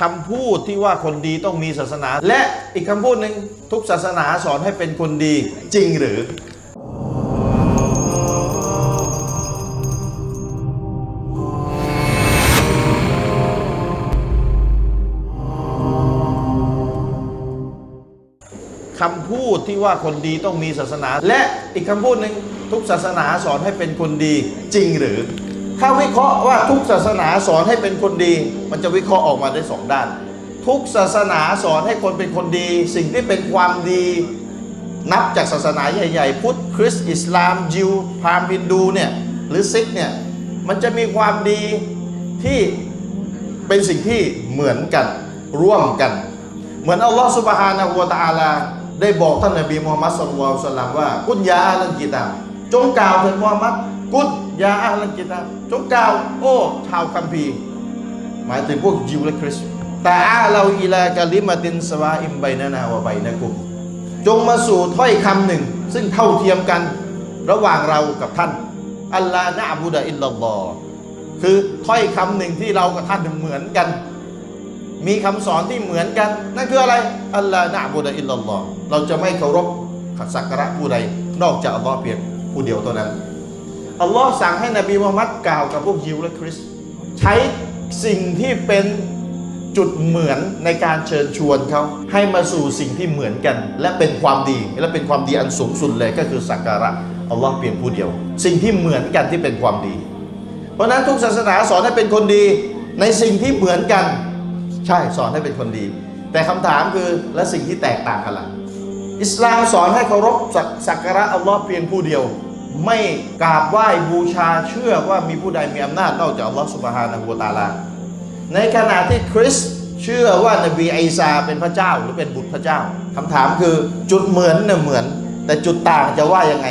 คำพูดที่ว่าคนดีต้องมีศาสนา และอีกคำพูดหนึ่งทุกศาสนาสอนให้เป็นคนดีจริงหรือ คำพูดที่ว่าคนดีต้องมีศาสนา และอีกคำพูดหนึ่งทุกศาสนาสอนให้เป็นคนดีจริงหรือ ถ้าวิเคราะห์ว่าทุกศาสนาสอนให้เป็นคนดี มันจะวิเคราะห์ออกมาได้สองด้าน ทุกศาสนาสอนให้คนเป็นคนดี สิ่งที่เป็นความดี นับจากศาสนาใหญ่ ๆ พุทธคริสต์อิสลาม ยิวพราหมณ์ฮินดูเนี่ยหรือซิกเนี่ยมันจะมีความดีที่เป็นสิ่งที่เหมือนกันร่วมกัน เหมือนอัลลอฮฺสุบฮานะฮูวะตะอาลาได้บอกท่านนบีมูฮัมมัดสุลลัลลอฮุอะลัยฮิวะสัลลัมว่า กุนยาอัลกิตาจงกล่าวถึงมูฮัมมัดกุน ยาอัลกิตาจงกล่าว โอ้ชาวคัมภีร์หมายถึงพวกยิวและคริสต์แต่อาเราอิลากะลิมาตินสวาอิมไบนานาวะไบนะกุมจงมาสู่ถ้อยคำหนึ่ง ซึ่งเท่าเทียมกันระหว่างเรากับท่านอัลลานะบุดะอิลลัลลอฮ์คือถ้อยคำหนึ่งที่เรากับท่านเหมือนกัน มีคำสอนที่เหมือนกัน นั่นคืออะไรอัลลานะบุดะอิลลัลลอฮ์เราจะไม่เคารพขัดสักการะผู้ใด นอกจากอัลลอฮ์เพียงผู้เดียวเท่านั้น อัลลอฮ์สั่งให้นบีมุฮัมมัดกล่าวกับพวกยิวและคริสต์ใช้สิ่งที่เป็นจุดเหมือนในการเชิญชวนเขาให้มาสู่สิ่งที่เหมือนกัน และเป็นความดีและเป็นความดีอันสูงสุดเลยก็คือสักการะอัลลอฮ์เพียงผู้เดียว สิ่งที่เหมือนกันที่เป็นความดี เพราะนั้นทุกศาสนาสอนให้เป็นคนดีในสิ่งที่เหมือนกัน ใช่สอนให้เป็นคนดี แต่คำถามคือและสิ่งที่แตกต่างกันล่ะอิสลามสอนให้เคารพสักการะอัลลอฮ์เพียงผู้เดียว ไม่กราบไหว้บูชาเชื่อว่ามีผู้ใดมีอำนาจนอกจากอัลลอฮ์สุบฮานะฮูวตาลา ในขณะที่คริสเชื่อว่านบีไอีสาเป็นพระเจ้าหรือเป็นบุตรพระเจ้าคำถามคือจุดเหมือนเนี่ยเหมือน แต่จุดต่างจะว่ายังไง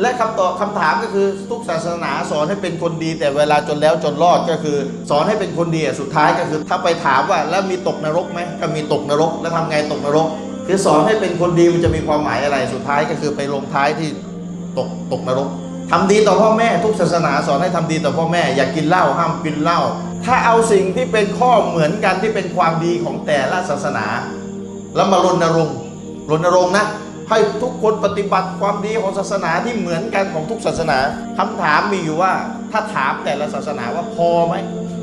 และคำตอบคำถามก็คือทุกศาสนาสอนให้เป็นคนดี แต่เวลาจนแล้วจนรอดก็คือ สอนให้เป็นคนดีสุดท้ายก็คือ ถ้าไปถามว่าแล้วมีตกนรกไหมก็มีตกนรก แล้วทำไงตกนรก คือสอนให้เป็นคนดีมันจะมีความหมายอะไรสุดท้ายก็คือไปลงท้ายที่ ตกตกนรกทำดีต่อพ่อแม่ทุกศาสนาสอนให้ทำดีต่อพ่อแม่ อย่ากกินเหล้าห้ามกินเหล้าถ้าเอาสิ่งที่เป็นข้อเหมือนกันที่เป็นความดีของแต่ละศาสนา แล้วมารณรงค์รณรงค์นะให้ทุกคนปฏิบัติความดีของศาสนาที่เหมือนกันของทุกศาสนาคำถามมีอยู่ว่า ถ้าถามแต่ละศาสนาว่าพอไหม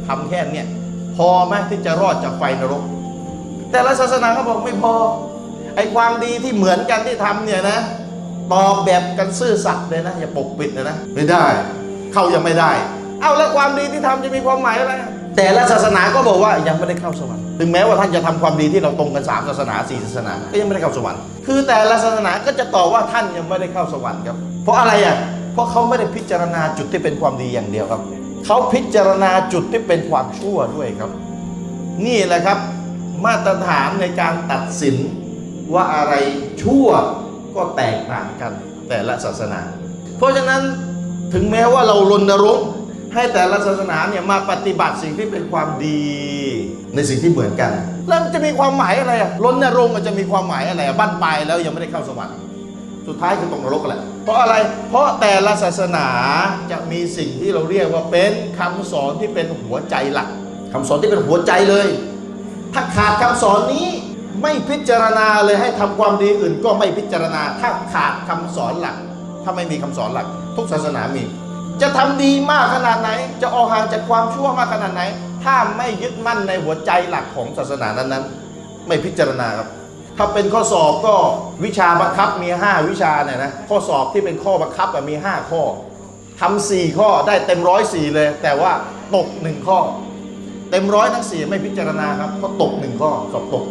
ทำแค่เนี้ยพอไหมที่จะรอดจากไฟนรก แต่ละศาสนาเขาบอกไม่พอไอความดีที่เหมือนกันที่ทำเนี่ยนะ ตอบแบบกันซื่อสัตย์เลยนะ อย่าปกปิดเลยนะ ไม่ได้ เข้ายังไม่ได้ เอาแล้วความดีที่ทำจะมีความหมายอะไร แต่ละศาสนาก็บอกว่ายังไม่ได้เข้าสวรรค์ ถึงแม้ว่าท่านจะทำความดีที่เราตรงกันสามศาสนาสี่ศาสนา ก็ยังไม่ได้เข้าสวรรค์ คือแต่ละศาสนาก็จะตอบว่าท่านยังไม่ได้เข้าสวรรค์ครับ เพราะอะไรอะ เพราะเขาไม่ได้พิจารณาจุดที่เป็นความดีอย่างเดียวครับ เขาพิจารณาจุดที่เป็นความชั่วด้วยครับ นี่แหละครับ มาตรฐานในการตัดสินว่าอะไรชั่ว ก็แตกต่างกันแต่ละศาสนา เพราะฉะนั้นถึงแม้ว่าเรารณรงค์ให้แต่ละศาสนาเนี่ยมาปฏิบัติสิ่งที่เป็นความดีในสิ่งที่เหมือนกัน แล้วมันจะมีความหมายอะไรอะรณรงค์มันจะมีความหมายอะไรอะบั้นปลายแล้วยังไม่ได้เข้าสวรรค์สุดท้ายคือตกนรกแหละเพราะอะไรเพราะแต่ละศาสนาจะมีสิ่งที่เราเรียกว่าเป็นคำสอนที่เป็นหัวใจหลักคำสอนที่เป็นหัวใจเลย ถ้าขาดคำสอนนี้ ไม่พิจารณาเลยให้ทำความดีอื่น ก็ไม่พิจารณาถ้าขาดคำสอนหลัก ถ้าไม่มีคำสอนหลัก ทุกศาสนามี จะทำดีมากขนาดไหน จะออกห่างจากความชั่วมากขนาดไหน ถ้าไม่ยึดมั่นในหัวใจหลักของศาสนานั้นๆ ไม่พิจารณาครับ ถ้าเป็นข้อสอบก็วิชาบังคับมี 5 วิชาเนี่ยนะข้อสอบที่เป็นข้อบังคับมี 5 ข้อทำสี่ข้อได้เต็มร้อยสี่เลย แต่ว่าตกหนึ่งข้อ เต็มร้อยทั้งสี่ไม่พิจารณาครับเพราะตกหนึ่งข้อสอบตก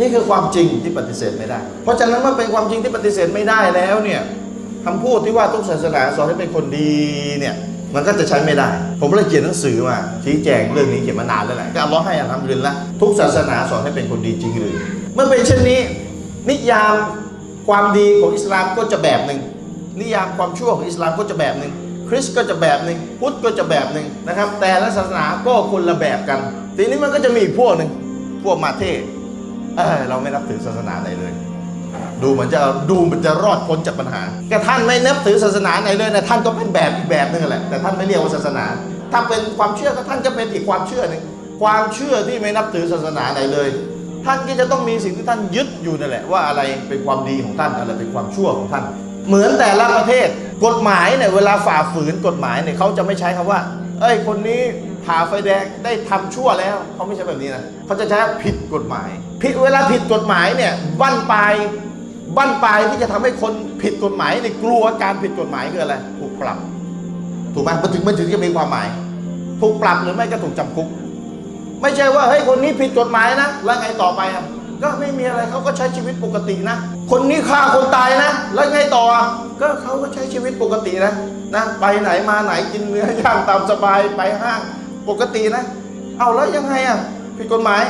นี่คือความจริงที่ปฏิเสธไม่ได้ เพราะฉะนั้นเมื่อเป็นความจริงที่ปฏิเสธไม่ได้แล้วเนี่ยคำพูดที่ว่าทุกศาสนาสอนให้เป็นคนดีเนี่ยมันก็จะใช้ไม่ได้ ผมเลยเขียนหนังสือมาชี้แจงเรื่องนี้เขียนมานานแล้วแหละก็อัลเลาะห์ให้อัลฮัมดุลิลละทุกศาสนาสอนให้เป็นคนดีจริงหรือ เมื่อเป็นเช่นนี้ นิยามความดีของอิสลามก็จะแบบหนึ่งนิยามความชั่วของอิสลามก็จะแบบหนึ่งคริสก็จะแบบหนึ่งพุทธก็จะแบบหนึ่งนะครับ แต่ละศาสนาก็คนละแบบกัน ทีนี้มันก็จะมีอีกพวกหนึ่งพวกมาเทศ เออเราไม่นับถือศาสนาไหนเลย ดูเหมือนจะดูมันจะรอดพ้นจากปัญหา แต่ท่านไม่นับถือศาสนาไหนเลยนะท่านก็เป็นแบบอีกแบบหนึงแหละแต่ท่านไม่เรียกว่าศาสนา ถ้าเป็นความเชื่อก็ท่านก็เป็นอีกความเชื่อหนึ่งความเชื่อที่ไม่นับถือศาสนาไหนเลย ท่านก็จะต้องมีสิ่งที่ท่านยึดอยู่นั่นแหละว่าอะไรเป็นความดีของท่านอะไรเป็นความชั่วของท่าน เหมือนแต่ละประเทศกฎหมายเนี่ยเวลาฝ่าฝืนกฎหมายเนี่ยเขาจะไม่ใช้คำว่า เอ้ยคนนี้ ผ่าไฟแดงได้ทำชั่วแล้วเขาไม่ใช่แบบนี้นะเขาจะใช้ผิดกฎหมาย ผิดเวลาผิดกฎหมายเนี่ยบั้นปลายบั้นปลายที่จะทำให้คนผิดกฎหมายเนี่ยกลัวการผิดกฎหมายคืออะไรถูกปรับถูกไหมมันถึงมันถึงจะมีความหมาย ถูกปรับหรือไม่ก็ถูกจำคุก ไม่ใช่ว่าเฮ้ยคนนี้ผิดกฎหมายนะแล้วไงต่อไปอะก็ไม่มีอะไรเขาก็ใช้ชีวิตปกตินะ คนนี้ฆ่าคนตายนะ แล้วไงต่อก็เขาก็ใช้ชีวิตปกตินะนะ ไปไหนมาไหนกินเนื้อย่างตามสบายไปห้าง ปกตินะ เอาแล้วยังไงอะผิดกฎหมาย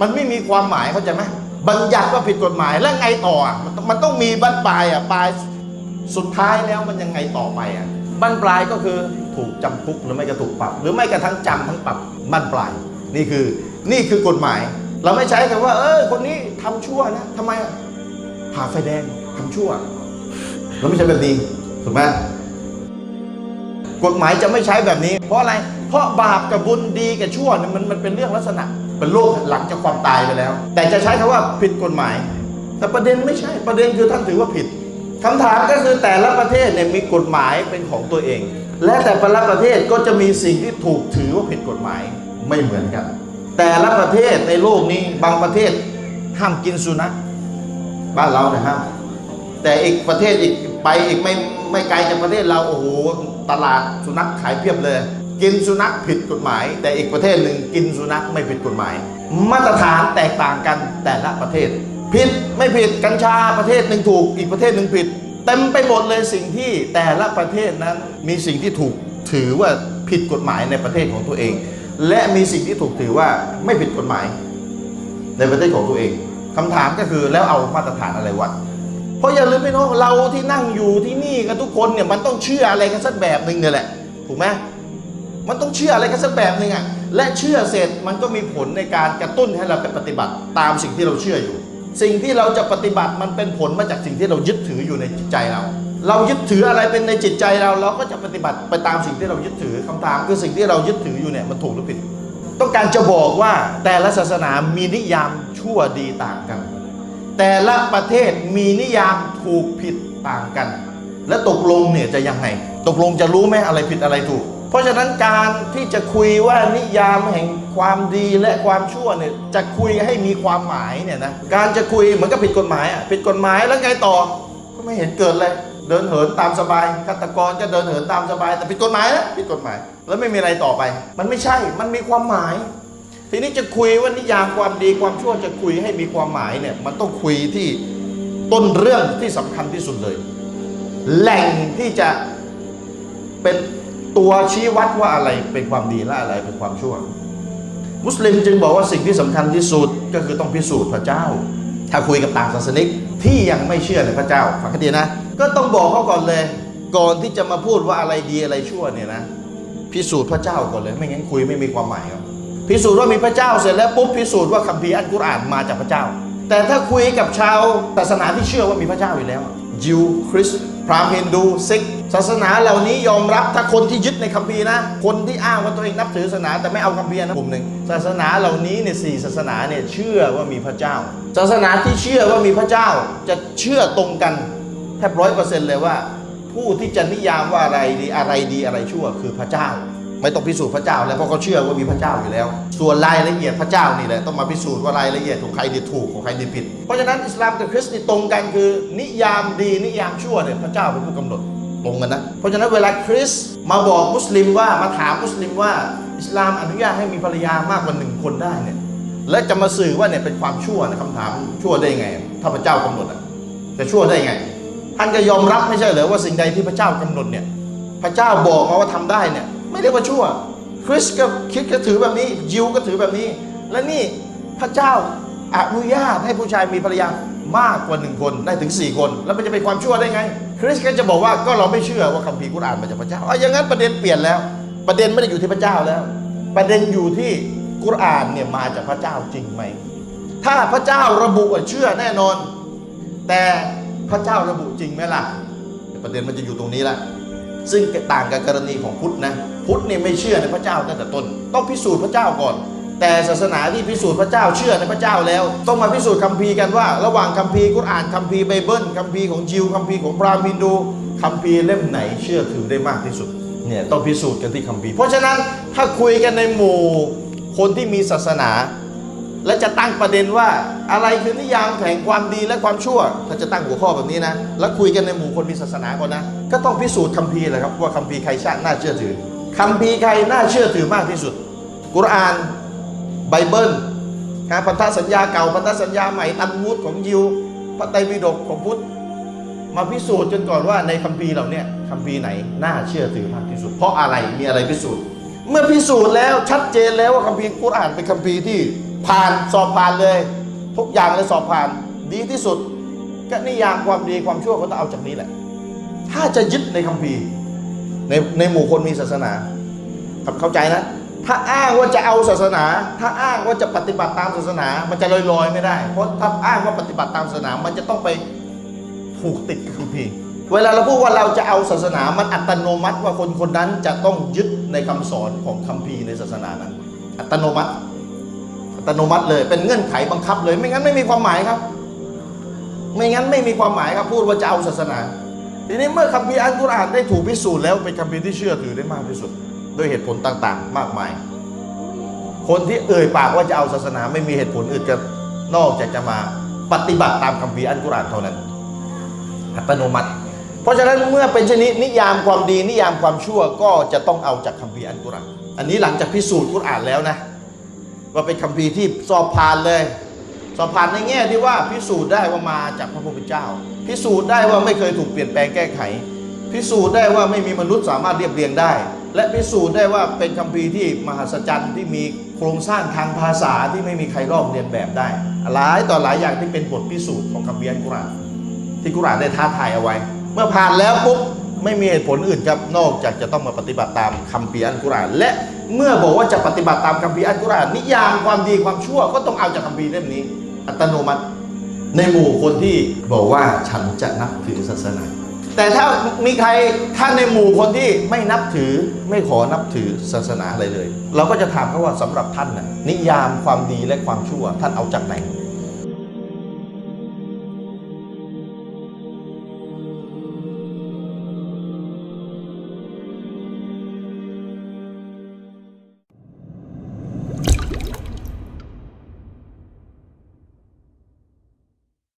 มันไม่มีความหมายเข้าใจไหมบัญญัติว่าผิดกฎหมายแล้วไงต่ออะมันต้องมันต้องมีบั้นปลายอะปลายสุดท้ายแล้วมันยังไงต่อไปอะบั้นปลายก็คือถูกจำคุกหรือไม่ก็ถูกปรับ หรือไม่กระทั่งจำทั้งปรับบั้นปลายนี่คือนี่คือกฎหมาย เราไม่ใช้คำว่า เออคนนี้ทำชั่วนะทำไมผ่าไฟแดงทำชั่ว เราไม่ใช่แบบนี้ถูกไหมกฎหมายจะไม่ใช้แบบนี้ เพราะอะไร เพราะบาปกับบุญดีกับชั่วเนี่ยมันมันเป็นเรื่องลักษณะ เป็นโลกหลังจากความตายไปแล้ว แต่จะใช้คำว่าผิดกฎหมาย แต่ประเด็นไม่ใช่ประเด็นคือท่านถือว่าผิดคำถามก็คือแต่ละประเทศเนี่ยมีกฎหมายเป็นของตัวเอง และแต่ละประเทศก็จะมีสิ่งที่ถูกถือว่าผิดกฎหมายไม่เหมือนกัน แต่ละประเทศในโลกนี้บางประเทศห้ามกินสุนัขบ้านเราเนี่ยห้ามแต่อีกประเทศอีกไปอีกไม่ไม่ไกลจากประเทศเราโอ้โหตลาดสุนัขขายเพียบเลย กินสุนัขผิดกฎหมาย แต่อีกประเทศหนึ่งกินสุนัขไม่ผิดกฎหมาย มาตรฐานแตกต่างกันแต่ละประเทศ ผิดไม่ผิดกัญชาประเทศหนึ่งถูก อีกประเทศหนึ่งผิดเต็มไปหมดเลยสิ่งที่แต่ละประเทศนั้นมีสิ่งที่ถูกถือว่าผิดกฎหมายในประเทศของตัวเอง และมีสิ่งที่ถูกถือว่าไม่ผิดกฎหมายในประเทศของตัวเองคำถามก็คือแล้วเอามาตรฐานอะไรวัดเพราะอย่าลืมพี่น้องเราที่นั่งอยู่ที่นี่กันทุกคนเนี่ยมันต้องเชื่ออะไรกันสักแบบหนึ่งเนี่ยแหละถูกไหม มันต้องเชื่ออะไรกันสักแบบหนึ่งอะและเชื่อเสร็จมันก็มีผลในการกระตุ้นให้เราไปปฏิบัติตามสิ่งที่เราเชื่ออยู่ สิ่งที่เราจะปฏิบัติมันเป็นผลมาจากสิ่งที่เรายึดถืออยู่ในจิตใจเรา เรายึดถืออะไรเป็นในจิตใจเรา เราก็จะปฏิบัติไปตามสิ่งที่เรายึดถือคำถามคือสิ่งที่เรายึดถืออยู่เนี่ยมันถูกหรือผิด ต้องการจะบอกว่าแต่ละศาสนามีนิยามชั่วดีต่างกัน แต่ละประเทศมีนิยามถูกผิดต่างกัน และตกลงเนี่ยจะยังไง ตกลงจะรู้ไหมอะไรผิดอะไรถูก เพราะฉะนั้นการที่จะคุยว่านิยามแห่งความดีและความชั่วเนี่ยจะคุยให้มีความหมายเนี่ยนะการจะคุยเหมือนกับผิดกฎหมายอะผิดกฎหมายแล้วไงต่อก็ไม่เห็นเกิดเลยเดินเหินตามสบายฆาตกรก็เดินเหินตามสบาย แต่ผิดกฎหมายนะผิดกฎหมาย แล้วไม่มีอะไรต่อไป มันไม่ใช่มันมีความหมาย ทีนี้จะคุยว่านิยามความดีความชั่วจะคุยให้มีความหมายเนี่ยมันต้องคุยที่ต้นเรื่องที่สำคัญที่สุดเลย แหล่งที่จะเป็น ตัวชี้วัดว่าอะไรเป็นความดีและอะไรเป็นความชั่ว มุสลิมจึงบอกว่าสิ่งที่สำคัญที่สุดก็คือต้องพิสูจน์พระเจ้า ถ้าคุยกับต่างศาสนิกที่ยังไม่เชื่อในพระเจ้าฟังให้ดีนะ ก็ต้องบอกเขาก่อนเลย ก่อนที่จะมาพูดว่าอะไรดีอะไรชั่วเนี่ยนะ พิสูจน์พระเจ้าก่อนเลย ไม่งั้นคุยไม่มีความหมายครับพิสูจน์ว่ามีพระเจ้าเสร็จแล้วปุ๊บพิสูจน์ว่าคัมภีร์อัลกุรอานมาจากพระเจ้า แต่ถ้าคุยกับชาวศาสนาที่เชื่อว่ามีพระเจ้าอยู่แล้วยิวคริสต์พราหมณ์ฮินดูซิก ศาสนาเหล่านี้ยอมรับถ้าคนที่ยึดในคัมภีร์นะ คนที่อ้างว่าตัวเองนับถือศาสนา แต่ไม่เอาคัมภีร์นะกลุ่มหนึ่งศาสนาเหล่านี้เนี่ยสี่ศาสนาเนี่ยเชื่อว่ามีพระเจ้า ศาสนาที่เชื่อว่ามีพระเจ้า จะเชื่อตรงกันแทบร้อยเปอร์เซ็นต์เลยว่า ผู้ที่จะนิยามว่าอะไรดีอะไรดีอะไรชั่วคือพระเจ้า ไม่ต้องพิสูจน์พระเจ้า แล้วเพราะเขาเชื่อว่ามีพระเจ้าอยู่แล้ว ส่วนรายละเอียดพระเจ้านี่แหละต้องมาพิสูจน์ว่ารายละเอียดของใครดีถูกของใครดีผิด เพราะฉะนั้นอิสลามกับคริสต์นี่ตรงกันคือ นิยามดีนิยามชั่วเนี่ยพระเจ้าเป็นผู้กำหนด ตรงกันนะ เพราะฉะนั้นเวลาคริสมาบอกมุสลิมว่ามาถามมุสลิมว่าอิสลามอนุญาตให้มีภรรยามากกว่าหนึ่งคนได้เนี่ยและจะมาสื่อว่าเนี่ยเป็นความชั่วนะคำถามชั่วได้ไงถ้าพระเจ้ากำหนดอะจะชั่วได้ไง ท่านก็ยอมรับไม่ใช่เหรอว่าสิ่งใดที่พระเจ้ากำหนดเนี่ยพระเจ้าบอกมาว่าทำได้เนี่ยไม่เรียกว่าชั่ว คริสก็คิดก็ถือแบบนี้ยิวก็ถือแบบนี้ และนี่พระเจ้าอนุญาตให้ผู้ชายมีภรรยามากกว่าหนึ่งคนได้ถึง 4 คน แล้วมันจะเป็นความชั่วได้ไง คริสก็จะบอกว่าก็เราไม่เชื่อว่าคัมภีร์กุรอานมาจากพระเจ้าอาอย่างนั้นประเด็นเปลี่ยนแล้ว ประเด็นไม่ได้อยู่ที่พระเจ้าแล้ว ประเด็นอยู่ที่กุรอานเนี่ยมาจากพระเจ้าจริงไหม ถ้าพระเจ้าระบุเชื่อแน่นอน แต่พระเจ้าระบุจริงไหมล่ะ ประเด็นมันจะอยู่ตรงนี้ละซึ่งต่างกับกรณีของพุทธนะ พุทธเนี่ยไม่เชื่อในพระเจ้าตั้งแต่ต้น ต้องพิสูจน์พระเจ้าก่อน แต่ศาสนาที่พิสูจน์พระเจ้าเชื่อในพระเจ้าแล้ว ต้องมาพิสูจน์คัมภีร์กันว่า ระหว่างคัมภีร์กุรอานคัมภีร์ไบเบิลคัมภีร์ของจิวคัมภีร์ของพราหมณ์ฮินดูคัมภีร์เล่มไหนเชื่อถือได้มากที่สุดเนี่ยต้องพิสูจน์กันที่คัมภีร์เพราะฉะนั้นถ้าคุยกันในหมู่คนที่มีศาสนา และจะตั้งประเด็นว่าอะไรคือนิยามแห่งความดีและความชั่ว ถ้าจะตั้งหัวข้อแบบนี้นะ แล้วคุยกันในหมู่คนมีศาสนาก่อนนะ ก็ต้องพิสูจน์คัมภีร์แหละครับว่าคัมภีร์ใครชาติน่าเชื่อถือคัมภีร์ใครน่าเชื่อถือมากที่สุด กุรอาน ไบเบิลนะพันธสัญญาเก่าพันธสัญญาใหม่ตันมุดของยิวพระไตรปิฎกของพุทธมาพิสูจน์จนก่อนว่าในคัมภีร์เหล่านี้คัมภีร์ไหนน่าเชื่อถือมากที่สุด เพราะอะไรมีอะไรพิสูจน์ เมื่อพิสูจน์แล้วชัดเจนแล้วว่าคัมภีร์กุรอานเป็นคัมภีร์ที่ผ่านสอบผ่านเลย ทุกอย่างเลยสอบผ่านดีที่สุด ก็นิยามความดีความชั่วเขาต้องเอาจากนี้แหละ ถ้าจะยึดในคัมภีร์ในในหมู่คนมีศาสนาครับเข้าใจนะ ถ้าอ้างว่าจะเอาศาสนา ถ้าอ้างว่าจะปฏิบัติตามศาสนา มันจะลอยๆไม่ได้ เพราะถ้าอ้างว่าปฏิบัติตามศาสนา มันจะต้องไปผูกติดกับคัมภีร์เวลาเราพูดว่าเราจะเอาศาสนา มันอัตโนมัติว่าคนคนนั้นจะต้องยึดในคำสอนของคัมภีร์ในศาสนานั้น อัตโนมัติ อัตโนมัติเลย เป็นเงื่อนไขบังคับเลย ไม่งั้นไม่มีความหมายครับ ไม่งั้นไม่มีความหมายครับพูดว่าจะเอาศาสนา ทีนี้เมื่อคัมภีร์อัลกุรอานได้ถูกพิสูจน์แล้วเป็นคัมภีร์ที่เชื่อถือได้มากที่สุด ด้วยเหตุผลต่างๆ มากมาย คนที่เอ่ยปากว่าจะเอาศาสนาไม่มีเหตุผลอื่นกันนอกจากจะมาปฏิบัติตามคัมภีร์อัลกุรานเท่านั้น อัตโนมัติ เพราะฉะนั้นเมื่อเป็นชนิดนิยามความดีนิยามความชั่วก็จะต้องเอาจากคัมภีร์อัลกุรานอันนี้หลังจากพิสูจน์กุรอานแล้วนะว่าเป็นคัมภีร์ที่สอบผ่านเลย สอบผ่านในแง่ที่ว่าพิสูจน์ได้ว่ามาจากพระผู้เป็นเจ้า พิสูจน์ได้ว่าไม่เคยถูกเปลี่ยนแปลงแก้ไข พิสูจน์ได้ว่าไม่มีมนุษย์สามารถเรียบเรียงได้ และพิสูจน์ได้ว่าเป็นคัมภีร์ที่มหัศจรรย์ที่มีโครงสร้างทางภาษาที่ไม่มีใครลอกเรียนแบบได้ หลายต่อหลายอย่างที่เป็นบทพิสูจน์ของคัมภีร์อัลกุรอานที่กุรอานได้ท้าทายเอาไว้ เมื่อผ่านแล้วปุ๊บไม่มีเหตุผลอื่นครับนอกจากจะต้องมาปฏิบัติตามคัมภีร์อัลกุรอานและเมื่อบอกว่าจะปฏิบัติตามคัมภีร์อัลกุรอานนิยามความดีความชั่วก็ต้องเอาจากคัมภีร์เล่มนี้ อัตโนมัติ ในหมู่คนที่บอกว่าฉันจะนับถือศาสนา แต่ถ้ามีใครท่านในหมู่คนที่ไม่นับถือไม่ขอนับถือศาสนาอะไรเลย เราก็จะถามเขาว่าสำหรับท่านน่ะนิยามความดีและความชั่วท่านเอาจากไหน